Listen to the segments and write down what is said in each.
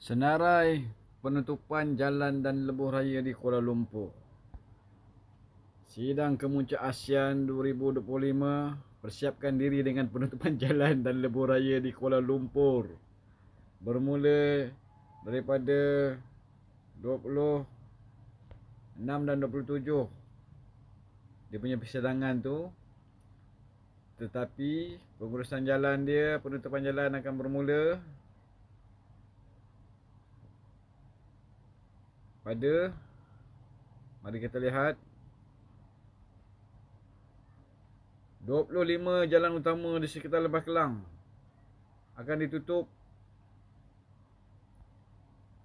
Senarai penutupan jalan dan lebuh raya di Kuala Lumpur. Sidang Kemuncak ASEAN 2025 persiapkan diri dengan penutupan jalan dan lebuh raya di Kuala Lumpur. Bermula daripada 26 dan 27 dia punya persidangan tu tetapi pengurusan jalan dia penutupan jalan akan bermula pada mari kita lihat. 25 jalan utama di sekitar Lebah Kelang. Akan ditutup.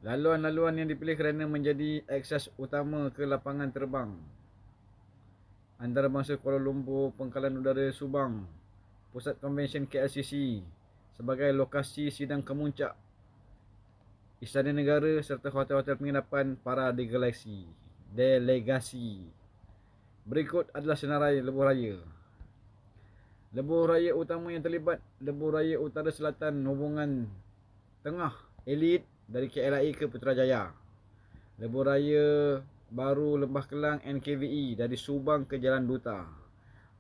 Laluan-laluan yang dipilih kerana menjadi akses utama ke lapangan terbang. Antarabangsa Kuala Lumpur Pangkalan Udara Subang Pusat Konvensyen KLCC sebagai lokasi sidang kemuncak Istana Negara serta hotel-hotel penginapan para delegasi. Delegasi. Berikut adalah senarai lebuh raya. Lebuh raya utama yang terlibat lebuh raya utara selatan hubungan tengah elit dari KLIA ke Putrajaya. Lebuh raya baru Lembah Kelang NKVE dari Subang ke Jalan Duta.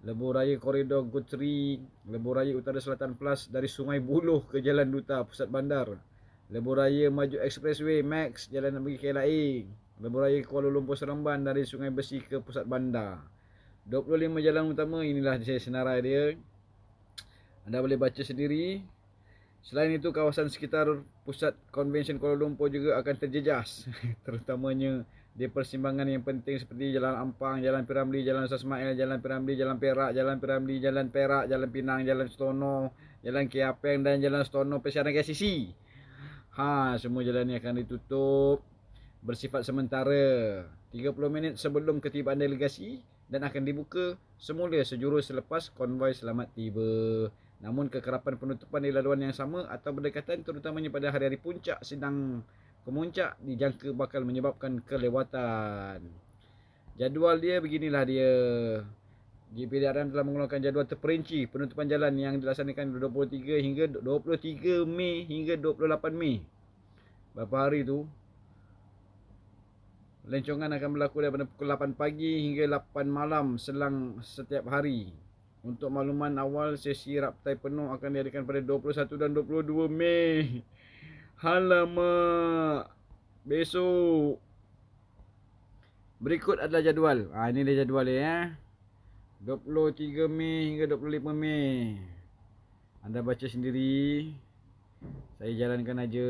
Lebuh raya koridor Guthrie, lebuh raya utara selatan plus dari Sungai Buloh ke Jalan Duta Pusat Bandar. Lebuh Raya Maju Expressway Max Jalan nak pergi KLIA. Lebuh Raya Kuala Lumpur Seremban dari Sungai Besi ke Pusat Bandar. 25 jalan utama inilah saya senarai dia. Anda boleh baca sendiri. Selain itu kawasan sekitar Pusat Konvensyen Kuala Lumpur juga akan terjejas. Terutamanya di persimpangan yang penting seperti Jalan Ampang, Jalan Piramli, Jalan Sasmail, Jalan Piramli, Jalan Perak, Jalan Piramli, Jalan Perak, Jalan Pinang, Jalan Stono, Jalan Kiapeng dan Jalan Stono Persiaran KCC. Ha, semua jalan ni akan ditutup bersifat sementara 30 minit sebelum ketibaan delegasi dan akan dibuka semula sejurus selepas konvoi selamat tiba. Namun kekerapan penutupan di laluan yang sama atau berdekatan terutamanya pada hari-hari puncak sedang kemuncak dijangka bakal menyebabkan kelewatan. Jadual dia beginilah dia. GPDRM telah mengeluarkan jadual terperinci penutupan jalan yang dilaksanakan 23 hingga 23 Mei hingga 28 Mei. Berapa hari tu? Lencongan akan berlaku daripada pukul 8 pagi hingga 8 malam selang setiap hari. Untuk makluman awal, sesi raptai penuh akan diadakan pada 21 dan 22 Mei. Halamak. Besok. Berikut adalah jadual. Ha, ini dia jadual dia ya. 23 Mei hingga 25 Mei. Anda baca sendiri. Saya jalankan aja.